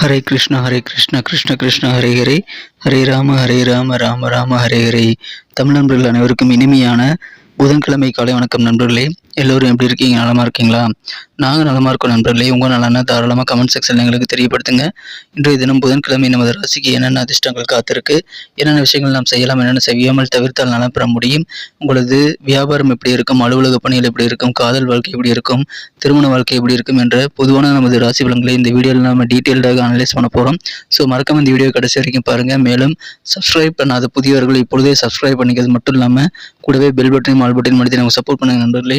ஹரே கிருஷ்ணா ஹரே கிருஷ்ணா கிருஷ்ண கிருஷ்ண ஹரே ஹரே. ஹரே ராம ஹரே ராம ராம ராம ஹரே ஹரே. தமிழ் நண்பர்கள் அனைவருக்கும் இனிமையான புதன்கிழமை காலை வணக்கம் நண்பர்களே. எல்லோரும் எப்படி இருக்கீங்க? நலமாக இருக்கீங்களா? நாங்கள் நலமாக இருக்கோம் நண்பர்களே. உங்கள் நலனா தாராளமாக கமெண்ட் செக்ஷனில் எங்களுக்கு தெரியப்படுத்துங்க. இன்றைய தினம் புதன்கிழமை நமது ராசிக்கு என்னென்ன அதிர்ஷ்டங்கள் காத்திருக்கு? என்னென்ன விஷயங்கள் நாம் செய்யலாம்? என்னென்ன செய்யாமல் தவிர்த்தால் நலம் பெற முடியும்? உங்களது வியாபாரம் எப்படி இருக்கும்? அலுவலக பணிகள் எப்படி இருக்கும்? காதல் வாழ்க்கை எப்படி இருக்கும்? திருமண வாழ்க்கை எப்படி இருக்கும்? என்ற பொதுவான நமது ராசி பலன்களை இந்த வீடியோவில் நம்ம டீட்டெயில்டாக அனலைஸ் பண்ண போகிறோம் ஸோ மறக்காம இந்த வீடியோ கடைசி வரைக்கும் பாருங்கள் மேலும் சப்ஸ்கிரைப் பண்ணாத புதியவர்கள் இப்பொழுதே சப்ஸ்கிரைப் பண்ணிக்கிறது மட்டும் இல்லாமல் கூடவே பெல் பட்டனையும் ஆல் பட்டனையும் மடித்து நம்ம சப்போர்ட் பண்ணுங்க நண்பர்களே.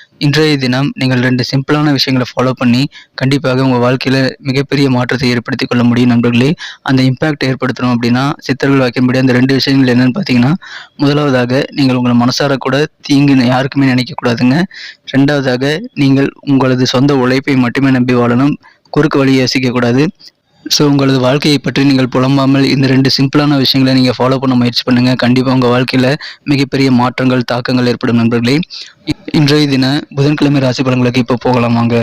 இன்றைய தினம் நீங்கள் ரெண்டு சிம்பிளான விஷயங்களை ஃபாலோ பண்ணி கண்டிப்பாக உங்கள் வாழ்க்கையில் மிகப்பெரிய மாற்றத்தை ஏற்படுத்தி கொள்ள முடியும் நண்பர்களே. அந்த இம்பேக்ட் ஏற்படுத்தணும் அப்படின்னா சித்தர்கள் வாக்கின்படி அந்த ரெண்டு விஷயங்கள் என்னென்னு பார்த்தீங்கன்னா முதலாவதாக நீங்கள் உங்கள் மனசார கூட தீங்கு யாருக்குமே நினைக்கக்கூடாதுங்க ரெண்டாவதாக நீங்கள் உங்களது சொந்த உழைப்பை மட்டுமே நம்பி வாழணும். குறுக்கு வழியை யோசிக்கக்கூடாது ஸோ உங்களது வாழ்க்கையை பற்றி நீங்கள் புலம்பாமல் இந்த ரெண்டு சிம்பிளான விஷயங்களை நீங்கள் ஃபாலோ பண்ண முயற்சி பண்ணுங்கள் கண்டிப்பாக உங்கள் வாழ்க்கையில் மிகப்பெரிய மாற்றங்கள் தாக்கங்கள் ஏற்படும் நண்பர்களே. இன்றைய தின புதன்கிழமை ராசி பலன்களுக்கு இப்போ போகலாம் வாங்க.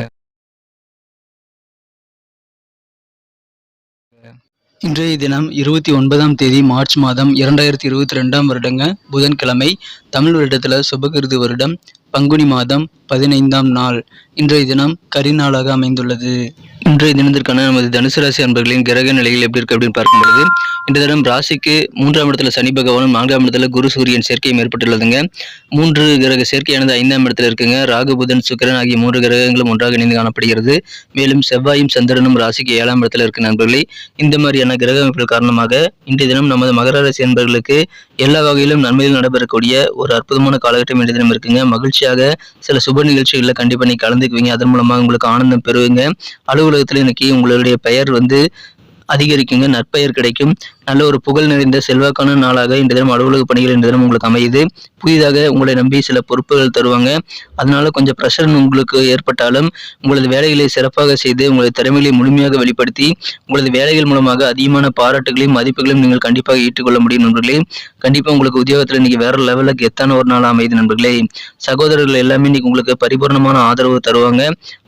இன்றைய தினம் இருபத்தி ஒன்பதாம் தேதி மார்ச் மாதம் இரண்டாயிரத்தி இருபத்தி ரெண்டாம் வருடங்க புதன்கிழமை. தமிழ் வருடத்தில் சுபகிருது வருடம் பங்குனி மாதம் பதினைந்தாம் நாள் இன்றைய தினம் கரிநாளாக அமைந்துள்ளது. இன்றைய தினத்திற்கான நமது தனுசு ராசி அன்பர்களின் கிரக நிலையில் எப்படி இருக்கு அப்படின்னு பார்க்கும் பொழுது இந்த தினம் ராசிக்கு மூன்றாம் இடத்துல சனி பகவானும் நான்காம் இடத்துல குரு சூரியன் சேர்க்கையும் ஏற்பட்டுள்ளதுங்க. மூன்று கிரக சேர்க்கையானது ஐந்தாம் இடத்துல இருக்குங்க. ராகு புதன் சுக்கரன் ஆகிய மூன்று கிரகங்களும் ஒன்றாக இணைந்து காணப்படுகிறது. மேலும் செவ்வாயும் சந்திரனும் ராசிக்கு ஏழாம் இடத்துல இருக்கு நண்பர்களே. இந்த மாதிரியான கிரக அமைப்புகள் காரணமாக இன்றைய தினம் நமது மகர ராசி அன்பர்களுக்கு எல்லா வகையிலும் நன்மையில் நடைபெறக்கூடிய ஒரு அற்புதமான காலகட்டம் இன்றைய தினம் இருக்குங்க. மகிழ்ச்சியாக சில சுப நிகழ்ச்சிகளில் கண்டிப்பாக நீ கலந்துக்குவீங்க. அதன் மூலமாக உங்களுக்கு ஆனந்தம் பெறுவீங்க. அலுவலகத்தில் இன்னைக்கு உங்களுடைய பெயர் வந்து அதிகரிக்குங்க. நற்பெயர் கிடைக்கும். நல்ல ஒரு புகழ் நிறைந்த செல்வாக்கான நாளாக இந்த தினம் அலுவலக பணிகள் இந்த தினம் உங்களுக்கு அமையுது. புதிதாக உங்களை நம்பி சில பொறுப்புகள் தருவாங்க. அதனால கொஞ்சம் ப்ரெஷர் உங்களுக்கு ஏற்பட்டாலும் உங்களது வேலைகளை சிறப்பாக செய்து உங்களது திறமைகளை முழுமையாக வெளிப்படுத்தி உங்களது வேலைகள் மூலமாக அதிகமான பாராட்டுகளையும் மதிப்புகளையும் நீங்கள் கண்டிப்பாக ஈட்டுக்கொள்ள முடியும் நண்பர்களே. கண்டிப்பாக உங்களுக்கு உத்தியோகத்தில் இன்னைக்கு வேற லெவலுக்கு எத்தான ஒரு நாள் அமையுது நண்பர்களே. சகோதரர்கள் எல்லாமே இன்னைக்கு உங்களுக்கு பரிபூர்ணமான ஆதரவு தருவாங்க.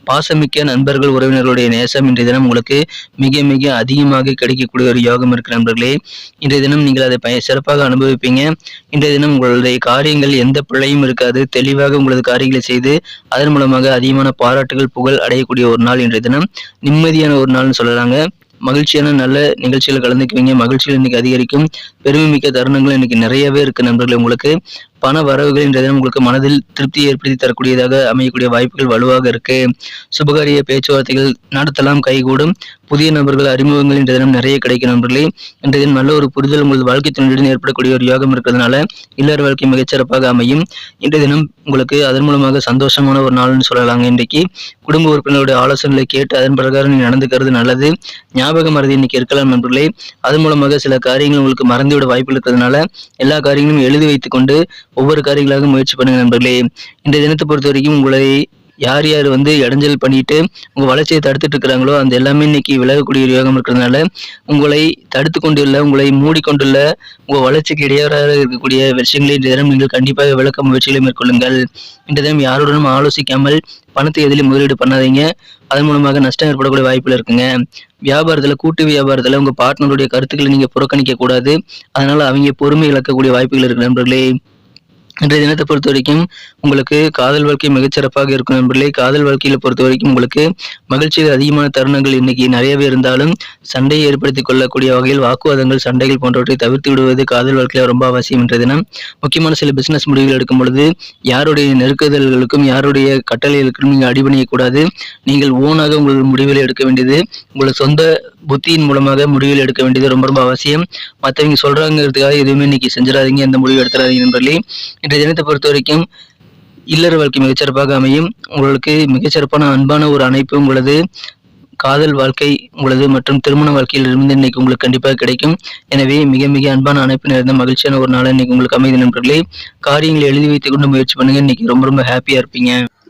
பாசமிக்க நண்பர்கள் உறவினர்களுடைய நேசம் இன்றைய தினம் உங்களுக்கு மிக மிக அதிகமாக கிடைக்கக்கூடிய ஒரு யோகம் இருக்கு நண்பர்களே. இன்றைய தினம் நீங்கள் அதை பய சிறப்பாக அனுபவிப்பீங்க. இன்றைய தினம் உங்களுடைய காரியங்கள் எந்த பிழையும் இருக்காது. தெளிவாக உங்களது காரியங்களை செய்து அதன் மூலமாக அதிகமான பாராட்டுகள் புகழ் அடையக்கூடிய ஒரு நாள் இன்றைய தினம். நிம்மதியான ஒரு நாள்னு சொல்லலாங்க. மகிழ்ச்சியான நல்ல நிகழ்ச்சிகள் கலந்துக்குவீங்க. மகிழ்ச்சிகள் இன்னைக்கு அதிகரிக்கும். பெருமை மிக்க தருணங்கள் இன்னைக்கு நிறையவே இருக்கு நண்பர்களே உங்களுக்கு. பண வரவுகள் இன்றைய தினம் உங்களுக்கு மனதில் திருப்தி ஏற்படுத்தி தரக்கூடியதாக அமையக்கூடிய வாய்ப்புகள் வலுவாக இருக்கு. சுபகாரிய பேச்சுவார்த்தைகள் நடத்தலாம் கைகூடும். புதிய நபர்கள் அறிமுகங்கள் இன்றைய தினம் நிறைய கிடைக்கும் நண்பர்களே. இன்றைய தினம் நல்ல ஒரு புரிதல் உங்களது வாழ்க்கை துணையுடன் ஏற்படக்கூடிய ஒரு யோகம் இருக்கிறதுனால இல்லற வாழ்க்கை மிகச்சிறப்பாக அமையும். இன்றைய தினம் உங்களுக்கு அதன் மூலமாக சந்தோஷமான ஒரு நாள்னு சொல்லலாங்க இன்றைக்கு. குடும்ப உறுப்பினருடைய ஆலோசனைகளை கேட்டு அதன் பிரகாரம் நீ நடந்துக்கிறது நல்லது. ஞாபக மறதி இன்னைக்கு இருக்கலாம் நண்பர்களே. அதன் மூலமாக சில காரியங்கள் உங்களுக்கு மறந்துவிட வாய்ப்பு இருக்கிறதுனால எல்லா காரியங்களும் எழுதி வைத்துக்கொண்டு ஒவ்வொரு காரியங்களாக முயற்சி பண்ணுங்க நண்பர்களே. இந்த தினத்தை பொறுத்த வரைக்கும் உங்களை யார் யார் வந்து இடைஞ்சல் பண்ணிட்டு உங்க வளர்ச்சியை தடுத்துட்டு இருக்கிறாங்களோ அந்த எல்லாமே இன்னைக்கு விலகக்கூடிய யோகம் இருக்கிறதுனால உங்களை தடுத்து கொண்டுள்ள உங்களை மூடிக்கொண்டுள்ள உங்க வளர்ச்சிக்கு இடையூறாக இருக்கக்கூடிய விஷயங்களை இந்த தினம் நீங்கள் கண்டிப்பாக விளக்க முயற்சிகளை மேற்கொள்ளுங்கள். இந்த தினம் யாருடனும் ஆலோசிக்காமல் பணத்தை எதிலும் முதலீடு பண்ணாதீங்க. அதன் மூலமாக நஷ்டம் ஏற்படக்கூடிய வாய்ப்புகள் இருக்குங்க. வியாபாரத்தில் கூட்டு வியாபாரத்தில் உங்கள் பார்ட்னருடைய கருத்துக்களை நீங்கள் புறக்கணிக்க கூடாது அதனால் அவங்க பொறுமை இழக்கக்கூடிய வாய்ப்புகள் இருக்கு நண்பர்களே. இன்றைய தினத்தை பொறுத்த வரைக்கும் உங்களுக்கு காதல் வாழ்க்கை மிகச்சிறப்பாக இருக்கும் நண்பர்களே காதல் வாழ்க்கையில பொறுத்த வரைக்கும் உங்களுக்கு மகிழ்ச்சியில் அதிகமான தருணங்கள் இன்னைக்கு நிறையவே இருந்தாலும் சண்டையை ஏற்படுத்திக் கொள்ளக்கூடிய வகையில் வாக்குவாதங்கள் சண்டைகள் போன்றவற்றை தவிர்த்து விடுவது காதல் வாழ்க்கையில ரொம்ப அவசியம் இன்றைய தினம். முக்கியமான சில பிசினஸ் முடிவுகள் எடுக்கும் பொழுது யாருடைய நெருக்குதல்களுக்கும் யாருடைய கட்டளைகளுக்கும் நீங்கள் அடிபணியக்கூடாது நீங்கள் ஓனாக உங்கள் முடிவுகளை எடுக்க வேண்டியது உங்கள் சொந்த புத்தியின் மூலமாக முடிவுகள் எடுக்க வேண்டியது ரொம்ப ரொம்ப அவசியம். மற்றவங்க சொல்றாங்கிறதுக்காக எதுவுமே இன்னைக்கு செஞ்சிடாதீங்க எந்த முடிவு எடுத்துடாதீங்க நண்பர்களே. இன்றைய தினத்தை பொறுத்த வரைக்கும் இல்லற வாழ்க்கை மிகச்சிறப்பாக அமையும். உங்களுக்கு மிகச்சிறப்பான அன்பான ஒரு அணைப்பு உங்களது காதல் வாழ்க்கை உங்களது மற்றும் திருமண வாழ்க்கையில் இருந்து இன்னைக்கு உங்களுக்கு கண்டிப்பாக கிடைக்கும். எனவே மிக மிக அன்பான அணைப்பு நிறைந்த மகிழ்ச்சியான ஒரு நாள் இன்னைக்கு உங்களுக்கு அமைதி நண்பர்களே. காரியங்களை எழுதி வைத்துக் கொண்டு முயற்சி பண்ணுங்க. இன்னைக்கு ரொம்ப ரொம்ப ஹாப்பியா இருப்பீங்க.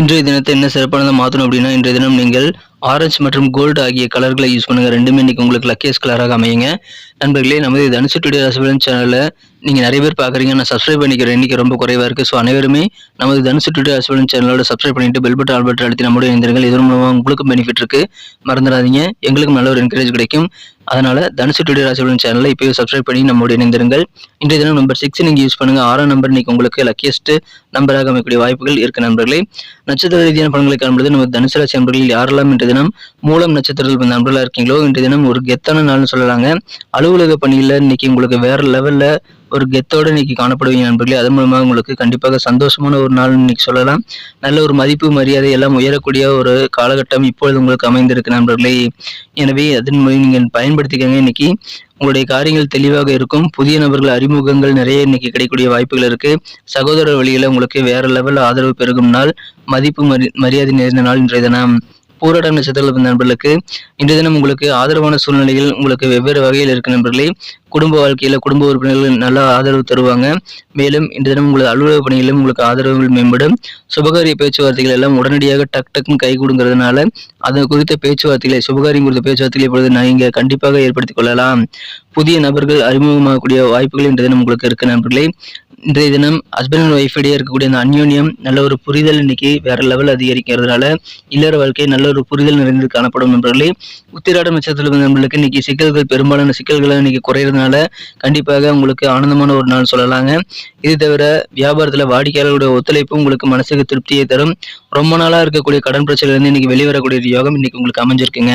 இன்றைய தினத்தை என்ன சிறப்பானதாக மாற்றணும் அப்படின்னா இன்றைய தினம் நீங்கள் ஆரஞ்சு மற்றும் கோல்டு ஆகிய கலர்களை யூஸ் பண்ணுங்க. ரெண்டுமே இன்னைக்கு உங்களுக்கு லக்கியஸ் கலராக அமையுங்க. நண்பர்களே நமது தனுசு டுடே ரசபலன் சேனலில் நீங்கள் நிறைய பேர் பார்க்குறீங்க நான் சப்ஸ்கிரைப் பண்ணிக்கிற இன்றைக்கி ரொம்ப குறைவாக இருக்குது ஸோ அனைவருமே நமது தனுசு டுடே ரசபலன் சேனலோட சப்ஸ்கிரைப் பண்ணிட்டு பெல் பட்டன் ஆல் பட்டன் அழுத்தி நம்முடைய இணைந்திருங்கள். இதன் மூலமாக உங்களுக்கும் பெனிஃபிட் இருக்குது மறந்துடாதீங்க. எங்களுக்கும் நல்ல ஒரு என்கரேஜ் கிடைக்கும். அதனால தனுசு டுடே ராசிபலன் சேனலை இப்போயே சப்ஸ்கிரைப் பண்ணி நம்மோடு இணைந்திருங்கள். இன்றைய தினம் நம்பர் சிக்ஸ் நீங்கள் யூஸ் பண்ணுங்க. ஆறாம் நம்பர் இன்னைக்கு உங்களுக்கு லக்கியஸ்ட் நம்பராக அமைக்கக்கூடிய வாய்ப்புகள் இருக்கு நண்பர்களே. நட்சத்திர ரீதியான பலன்களை காணும்போது நம்ம தனுசு ராசி நண்பர்களில் யாரெல்லாம் இன்றைய தினம் மூலம் நட்சத்திரத்தில் நண்பர்களாக இருக்கீங்களோ இன்றைய தினம் ஒரு கெத்தான நாள்னு சொல்லலாங்க. அலுவலக பணியில் இன்னைக்கு உங்களுக்கு வேற லெவல்ல ஒரு கெத்தோட இன்னைக்கு காணப்படுவீங்க நண்பர்களே. அதன் மூலமாக உங்களுக்கு கண்டிப்பாக சந்தோஷமான ஒரு நாள் இன்னைக்கு சொல்லலாம். நல்ல ஒரு மதிப்பு மரியாதை எல்லாம் உயரக்கூடிய ஒரு காலகட்டம் இப்பொழுது உங்களுக்கு அமைந்திருக்கு நண்பர்களே. எனவே அதன் மூலம் நீங்கள் பயன்படுத்திக்கங்க. இன்னைக்கு உங்களுடைய காரியங்கள் தெளிவாக இருக்கும். புதிய நபர்கள் அறிமுகங்கள் நிறைய இன்னைக்கு கிடைக்கக்கூடிய வாய்ப்புகள் இருக்கு. சகோதர வழியில உங்களுக்கு வேற லெவல் ஆதரவு பெருகும் நாள். மதிப்பு மரி மரியாதை நிறைந்த நாள் இன்றைய தினம். பூராட நட்சத்திர நண்பர்களுக்கு இன்றைய தினம் உங்களுக்கு ஆதரவான சூழ்நிலைகள் உங்களுக்கு வெவ்வேறு வகையில் இருக்க நண்பர்களே குடும்ப வாழ்க்கையில குடும்ப உறுப்பினர்கள் நல்ல ஆதரவு தருவாங்க. மேலும் இன்று தினம் உங்களது அலுவலக பணிகளிலும் உங்களுக்கு ஆதரவுகள் மேம்படும். சுபகாரிய பேச்சுவார்த்தைகள் எல்லாம் உடனடியாக டக் டக்குன்னு கை கொடுங்கிறதுனால அது குறித்த பேச்சுவார்த்தைகளை சுபகாரியம் குறித்த பேச்சுவார்த்தைகளை இப்பொழுது இங்கே கண்டிப்பாக ஏற்படுத்திக் கொள்ளலாம். புதிய நபர்கள் அறிமுகமாகக்கூடிய வாய்ப்புகள் இன்றைய தினம் உங்களுக்கு இருக்க நண்பர்களே இன்றைய தினம் ஹஸ்பண்ட் அண்ட் ஒய்ஃப் இடையே இருக்கக்கூடிய அந்த அந்யோன்யம் நல்ல ஒரு புரிதல் இன்னைக்கு வேற லெவல் அதிகரிக்கிறதுனால இல்லற வாழ்க்கை நல்ல ஒரு புரிதல் நிறைந்து காணப்படும் நண்பர்களே. உத்திராட நட்சத்திர நண்பர்களுக்கு இன்னைக்கு சிக்கல்கள் பெரும்பாலான சிக்கல்களை இன்னைக்கு குறையிறதுனால கண்டிப்பாக உங்களுக்கு ஆனந்தமான ஒரு நாள் சொல்லலாங்க. இது தவிர வியாபாரத்தில் வாடிக்கையாளர்களுடைய ஒத்துழைப்பு உங்களுக்கு மனசுக்கு திருப்தியை தரும். ரொம்ப நாளாக இருக்கக்கூடிய கடன் பிரச்சனையிலேருந்து இன்னைக்கு வெளிவரக்கூடிய யோகம் இன்னைக்கு உங்களுக்கு அமைஞ்சிருக்குங்க.